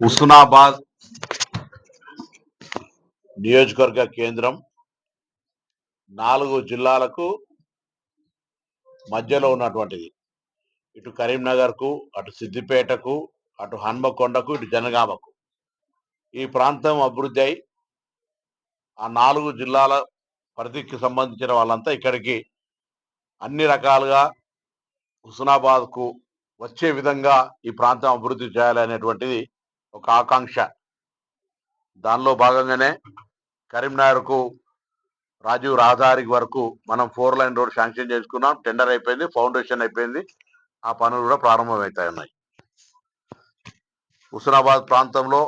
హుస్నాబాద్ నియోజకవర్గ కేంద్రం నాలుగు జిల్లాలకు మధ్యలో ఉన్నటువంటిది. ఇటు కరీంనగర్కు అటు సిద్దిపేటకు అటు హన్మకొండకు ఇటు జనగామకు. ఈ ప్రాంతం అభివృద్ధి అయి ఆ నాలుగు జిల్లాల పరిధికి సంబంధించిన వాళ్ళంతా ఇక్కడికి అన్ని రకాలుగా హుస్నాబాద్కు వచ్చే విధంగా ఈ ప్రాంతం అభివృద్ధి చేయాలనేటువంటిది ఒక ఆకాంక్ష. దానిలో భాగంగానే కరీంనగర్కు రాజీవ్ రహదారి వరకు మనం ఫోర్ లైన్ రోడ్ శాంక్షన్ చేసుకున్నాం. టెండర్ అయిపోయింది ఫౌండేషన్ అయిపోయింది. ఆ పనులు కూడా ప్రారంభమవుతాయి ఉన్నాయి హుస్నాబాద్ ప్రాంతంలో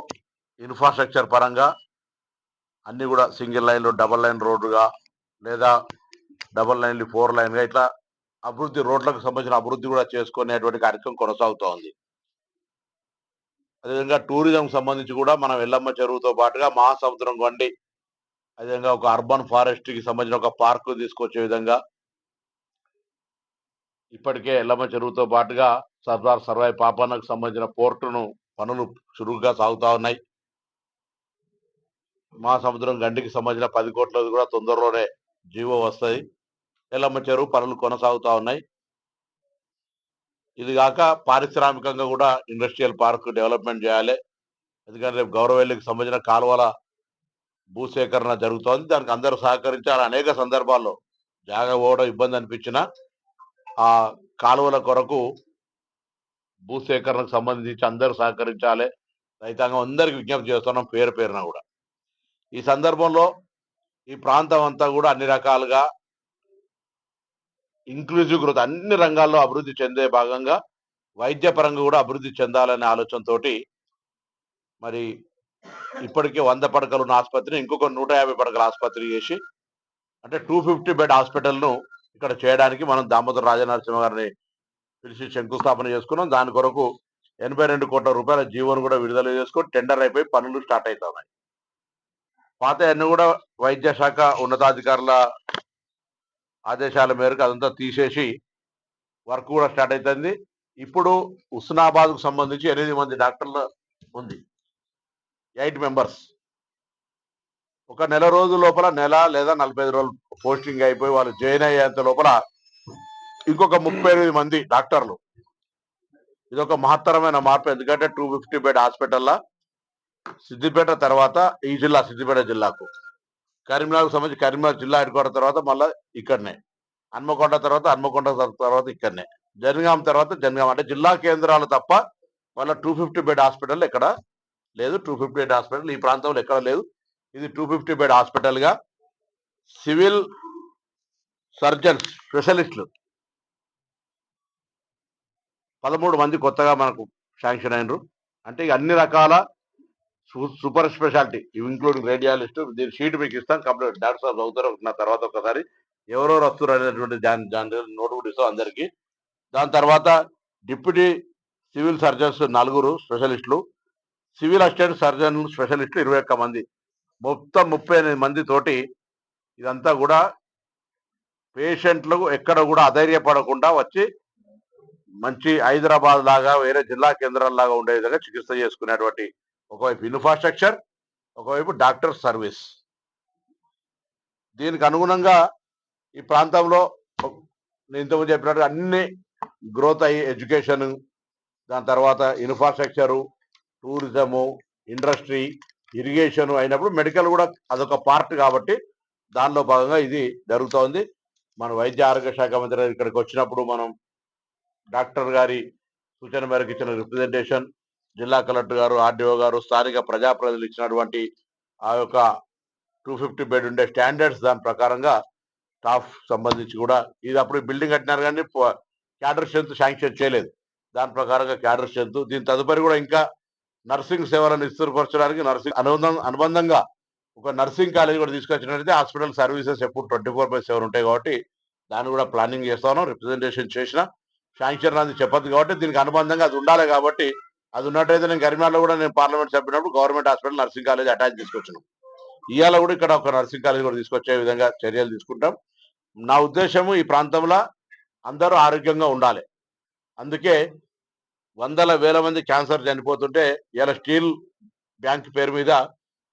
ఇన్ఫ్రాస్ట్రక్చర్ పరంగా అన్ని కూడా సింగిల్ లైన్లు డబల్ లైన్ రోడ్డుగా లేదా డబల్ లైన్లు ఫోర్ లైన్గా ఇట్లా అభివృద్ధి రోడ్లకు సంబంధించిన అభివృద్ధి కూడా చేసుకునేటువంటి కార్యక్రమం కొనసాగుతూ ఉంది అదేవిధంగా టూరిజం సంబంధించి కూడా మనం ఎల్లమ్మ చెరువుతో పాటుగా మహాసముద్రం వండి అదేవిధంగా ఒక అర్బన్ ఫారెస్ట్కి సంబంధించిన ఒక పార్క్ తీసుకొచ్చే విధంగా ఇప్పటికే ఎల్లమ్మ చెరువుతో పాటుగా సర్దార్ సర్వాయి పాపన్నకు సంబంధించిన పోర్టును పనులు చురుగ్గా సాగుతా ఉన్నాయి. మహాసముద్రం గండికి సంబంధించిన పది కోట్లది కూడా తొందరలోనే జీవో వస్తాయి ఎల్లమ్మ చెరువు పనులు కొనసాగుతా ఉన్నాయి. ఇది కాక పారిశ్రామికంగా కూడా ఇండస్ట్రియల్ పార్క్ డెవలప్మెంట్ చేయాలి. ఎందుకంటే రేపు గౌరవెల్లికి సంబంధించిన కాలువల భూసేకరణ జరుగుతోంది. దానికి అందరూ సహకరించాలి. అనేక సందర్భాల్లో జాగా పోవడం ఇబ్బంది అనిపించిన ఆ కాలువల కొరకు భూసేకరణకు సంబంధించి అందరూ సహకరించాలి. రైతాంగం అందరికి విజ్ఞప్తి చేస్తున్నాం పేరు పేరున కూడా. ఈ సందర్భంలో ఈ ప్రాంతం అంతా కూడా అన్ని రకాలుగా ఇంక్లూజివ్ గ్రోత్ అన్ని రంగాల్లో అభివృద్ధి చెందే భాగంగా వైద్యపరంగా కూడా అభివృద్ధి చెందాలనే ఆలోచనతోటి మరి ఇప్పటికే వంద పడకలు ఉన్న ఆసుపత్రిని ఇంకొక నూట యాభై పడకల ఆసుపత్రి చేసి అంటే టూ ఫిఫ్టీ బెడ్ హాస్పిటల్ను ఇక్కడ చేయడానికి మనం దామోదర రాజనరసింహ గారిని పిలిచి శంకుస్థాపన చేసుకున్నాం. దాని కొరకు ఎనభై రెండు కోట్ల రూపాయల జీవోను కూడా విడుదల చేసుకొని టెండర్ అయిపోయి పనులు స్టార్ట్ అవుతున్నాయి. పాత అన్ని కూడా వైద్య శాఖ ఉన్నతాధికారుల ఆదేశాల మేరకు అదంతా తీసేసి వర్క్ కూడా స్టార్ట్ అవుతుంది ఇప్పుడు హుస్నాబాద్కు సంబంధించి ఎనిమిది మంది డాక్టర్లు ఉంది. Eight members. ఒక నెల రోజుల లోపల నెల లేదా నలభై ఐదు రోజులు పోస్టింగ్ అయిపోయి వాళ్ళు జాయిన్ అయ్యేంత లోపల ఇంకొక ముప్పై ఎనిమిది మంది డాక్టర్లు. ఇది ఒక మహత్తరమైన మార్పు. ఎందుకంటే టూ ఫిఫ్టీ బెడ్ హాస్పిటల్లో సిద్దిపేట తర్వాత ఈ జిల్లా సిద్దిపేట జిల్లాకు. కరీంనగర్ సంబంధించి కరీంనగర్ జిల్లా హెడ్ క్వార్టర్ తర్వాత మళ్ళీ ఇక్కడనే. హన్మకొండ తర్వాత హన్మకొండ తర్వాత ఇక్కడనే. జనగాం తర్వాత జనగాం అంటే జిల్లా కేంద్రాలు తప్ప మళ్ళీ టూ ఫిఫ్టీ బెడ్ హాస్పిటల్ ఎక్కడ లేదు. టూ ఫిఫ్టీ బెడ్ హాస్పిటల్ ఈ ప్రాంతంలో ఎక్కడ లేదు. ఇది టూ ఫిఫ్టీ బెడ్ హాస్పిటల్గా సివిల్ సర్జన్స్ స్పెషలిస్టులు పదమూడు మంది కొత్తగా మనకు శాంక్షన్ అయినరు. అంటే అన్ని రకాల సూపర్ స్పెషాలిటీ. ఇంక్లూడింగ్ రేడియాలిస్ట్ దీని షీట్ మీకు ఇస్తాను. కంప్లీట్ డాక్టర్ సాబ్ చదువుతారు నా తర్వాత ఒకసారి ఎవరెవరు వస్తారు అనేటువంటి దాని దాని నోట్ కూడా ఇస్తాం అందరికీ. దాని తర్వాత డిప్యూటీ సివిల్ సర్జన్స్ నలుగురు స్పెషలిస్టులు. సివిల్ అసిస్టెంట్ సర్జన్ స్పెషలిస్టులు ఇరవై ఒక్క మంది. మొత్తం ముప్పై ఎనిమిది మంది తోటి ఇదంతా కూడా పేషెంట్లకు ఎక్కడ కూడా అధైర్యపడకుండా వచ్చి మంచి హైదరాబాద్ లాగా వేరే జిల్లా కేంద్రాల లాగా ఉండే విధంగా చికిత్స చేసుకునేటువంటి ఒకవైపు ఇన్ఫ్రాస్ట్రక్చర్ ఒకవైపు డాక్టర్ సర్వీస్. దీనికి అనుగుణంగా ఈ ప్రాంతంలో నేను ఇంతకుముందు చెప్పినట్టు అన్ని గ్రోత్ అయ్యి ఎడ్యుకేషన్ దాని తర్వాత ఇన్ఫ్రాస్ట్రక్చరు టూరిజము ఇండస్ట్రీ ఇరిగేషన్ అయినప్పుడు మెడికల్ కూడా అదొక పార్ట్ కాబట్టి దానిలో భాగంగా ఇది జరుగుతోంది. మన వైద్య ఆరోగ్య శాఖ మంత్రి ఇక్కడికి వచ్చినప్పుడు మనం డాక్టర్ గారి సూచన మేరకు ఇచ్చిన రిప్రజెంటేషన్ జిల్లా కలెక్టర్ గారు ఆర్డీఓ గారు స్థానిక ప్రజాప్రతినిధులు ఇచ్చినటువంటి ఆ యొక్క టూ ఫిఫ్టీ బెడ్ ఉండే స్టాండర్డ్స్ దాని ప్రకారంగా స్టాఫ్ సంబంధించి కూడా ఇది అప్పుడు బిల్డింగ్ కట్టినారు కానీ క్యాడర్ స్ట్రెంత్ శాంక్షన్ చేయలేదు. దాని ప్రకారంగా క్యాడర్ స్ట్రెంత్ దీని తదుపరి కూడా ఇంకా నర్సింగ్ సేవలను విస్తృతపరచడానికి నర్సింగ్ అనుబంధం అనుబంధంగా ఒక నర్సింగ్ కాలేజ్ కూడా తీసుకొచ్చినట్లయితే హాస్పిటల్ సర్వీసెస్ ఎప్పుడు ట్వంటీ ఫోర్ బై సెవెన్ ఉంటాయి కాబట్టి దాన్ని కూడా ప్లానింగ్ చేస్తాను రిప్రజెంటేషన్ చేసిన శాంక్షన్ అనేది చెప్పదు కాబట్టి దీనికి అనుబంధంగా అది ఉండాలి కాబట్టి అది ఉన్నట్టయితే నేను కరీంనగర్లో కూడా నేను parliament సభ్యునప్పుడు government hospital nursing college attach తీసుకొచ్చినాం ఇవాళ కూడా ఇక్కడ ఒక నర్సింగ్ కాలేజ్ కూడా తీసుకొచ్చే విధంగా చర్యలు తీసుకుంటాం. నా ఉద్దేశము ఈ ప్రాంతంలో అందరూ ఆరోగ్యంగా ఉండాలి. అందుకే వందల వేల మంది క్యాన్సర్ చనిపోతుంటే ఇలా స్టీల్ బ్యాంక్ పేరు మీద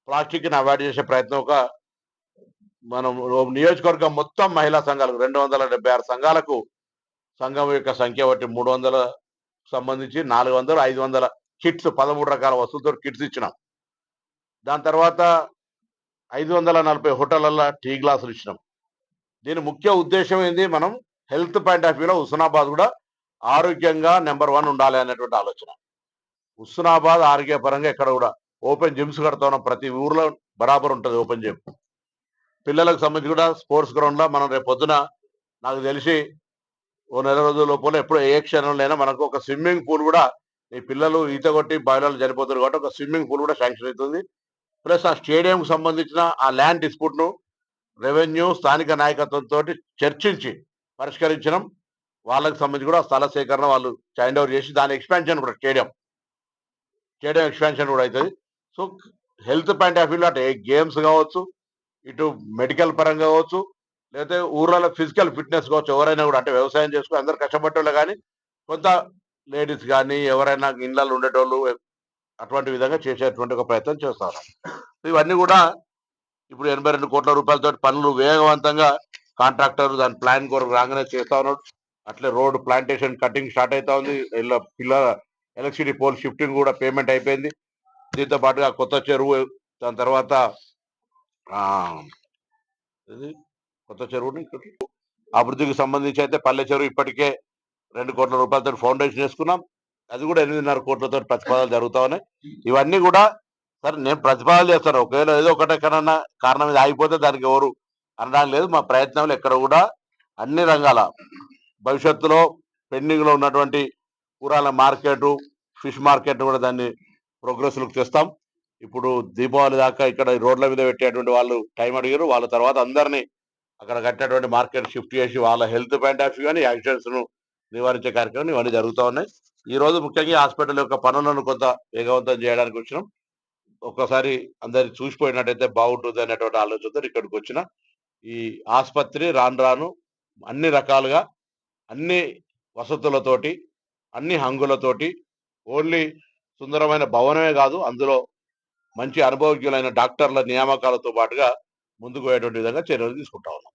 ప్లాస్టిక్ని అవాయిడ్ చేసే ప్రయత్నం ఒక మనం నియోజకవర్గం మొత్తం మహిళా సంఘాలకు రెండు వందల డెబ్బై ఆరు సంఘాలకు సంఘం యొక్క సంఖ్య బట్టి మూడు వందల సంబంధించి నాలుగు వందలు ఐదు వందల కిట్స్ పదమూడు రకాల వస్తువులతో కిట్స్ ఇచ్చినాం. దాని తర్వాత ఐదు వందల నలభై హోటళ్ళలో టీ గ్లాసులు ఇచ్చినాం. దీని ముఖ్య ఉద్దేశం ఏంది? మనం హెల్త్ పాయింట్ ఆఫ్ వ్యూలో హుస్నాబాద్ కూడా ఆరోగ్యంగా నెంబర్ వన్ ఉండాలి అనేటువంటి ఆలోచన. హుస్నాబాద్ ఆరోగ్యపరంగా ఎక్కడ కూడా ఓపెన్ జిమ్స్ కడతా ఉన్నాం. ప్రతి ఊర్లో బరాబర్ ఉంటుంది ఓపెన్ జిమ్. పిల్లలకు సంబంధించి కూడా స్పోర్ట్స్ గ్రౌండ్లో మనం రేపు పొద్దున నాకు తెలిసి ఓ నెల రోజుల లోపల ఎప్పుడు ఏ క్షణంలోనైనా మనకు ఒక స్విమ్మింగ్ పూల్ కూడా ఈ పిల్లలు ఈత కొట్టి బాయిలర్లు చనిపోతారు కాబట్టి ఒక స్విమ్మింగ్ పూల్ కూడా శాంక్షన్ అవుతుంది. ప్లస్ ఆ స్టేడియంకు సంబంధించిన ఆ ల్యాండ్ డిస్ప్యూట్ను రెవెన్యూ స్థానిక నాయకత్వంతో చర్చించి పరిష్కరించడం వాళ్ళకి సంబంధించి కూడా స్థల సేకరణ వాళ్ళు చైండ్ ఓవర్ చేసి దాని ఎక్స్పాన్షన్ కూడా స్టేడియం. స్టేడియం ఎక్స్పాన్షన్ కూడా అవుతుంది. సో హెల్త్ పాయింట్ ఆఫ్ వ్యూలో అంటే గేమ్స్ కావచ్చు ఇటు మెడికల్ పరంగా కావచ్చు లేకపోతే ఊర్లలో ఫిజికల్ ఫిట్నెస్ కావచ్చు ఎవరైనా కూడా అంటే వ్యవసాయం చేసుకుని అందరు కష్టపడేవాళ్ళు కానీ కొంత లేడీస్ కానీ ఎవరైనా ఇళ్ళల్లో ఉండేటోళ్ళు అటువంటి విధంగా చేసేటువంటి ఒక ప్రయత్నం చేస్తారు. ఇవన్నీ కూడా ఇప్పుడు ఎనభై రెండు కోట్ల రూపాయలతో పనులు వేగవంతంగా కాంట్రాక్టర్ దాని ప్లాన్ కొరకు రాగానే చేస్తా ఉన్నాడు. అట్లే రోడ్డు ప్లాంటేషన్ కటింగ్ స్టార్ట్ అవుతా ఉంది. ఇలా పిల్లల ఎలక్ట్రిసిటీ పోల్ షిఫ్టింగ్ కూడా పేమెంట్ అయిపోయింది. దీంతో పాటుగా కొత్త చెరువు దాని తర్వాత ఇది కొత్త చెరువుని అభివృద్ధికి సంబంధించి అయితే పల్లె చెరువు ఇప్పటికే రెండు కోట్ల రూపాయలతో ఫౌండేషన్ వేసుకున్నాం అది కూడా ఎనిమిదిన్నర కోట్లతో ప్రతిపాదనలు జరుగుతా ఉన్నాయి. ఇవన్నీ కూడా సరే నేను ప్రతిపాదనలు చేస్తాను. ఒకవేళ ఏదో ఒకటి ఎక్కడన్నా కారణం ఇది ఆగిపోతే దానికి ఎవరు అనడానికి లేదు. మా ప్రయత్నంలో ఎక్కడ కూడా అన్ని రంగాల భవిష్యత్తులో పెండింగ్లో ఉన్నటువంటి కూరల మార్కెట్ ఫిష్ మార్కెట్ కూడా దాన్ని ప్రోగ్రెస్లకు తెస్తాం. ఇప్పుడు దీపావళి దాకా ఇక్కడ రోడ్ల మీద పెట్టేటువంటి వాళ్ళు టైం అడిగారు. వాళ్ళ తర్వాత అందరినీ అక్కడ కట్టినటువంటి మార్కెట్ షిఫ్ట్ చేసి వాళ్ళ హెల్త్ పాయింట్ ఆఫ్ వ్యూ కానీ యాక్సిడెంట్స్ను నివారించే కార్యక్రమం ఇవన్నీ జరుగుతూ ఉన్నాయి. ఈ రోజు ముఖ్యంగా హాస్పిటల్ యొక్క పనులను కొంత వేగవంతం చేయడానికి వచ్చినాం. ఒక్కసారి అందరి చూసిపోయినట్టయితే బాగుంటుంది అనేటువంటి ఆలోచనతో ఇక్కడికి వచ్చిన ఈ ఆసుపత్రి రాను రాను అన్ని రకాలుగా అన్ని వసతులతోటి అన్ని హంగులతోటి ఓన్లీ సుందరమైన భవనమే కాదు అందులో మంచి అనుభవజ్ఞులైన డాక్టర్ల నియామకాలతో పాటుగా ముందుకు పోయేటువంటి విధంగా చర్యలు తీసుకుంటా ఉన్నాం.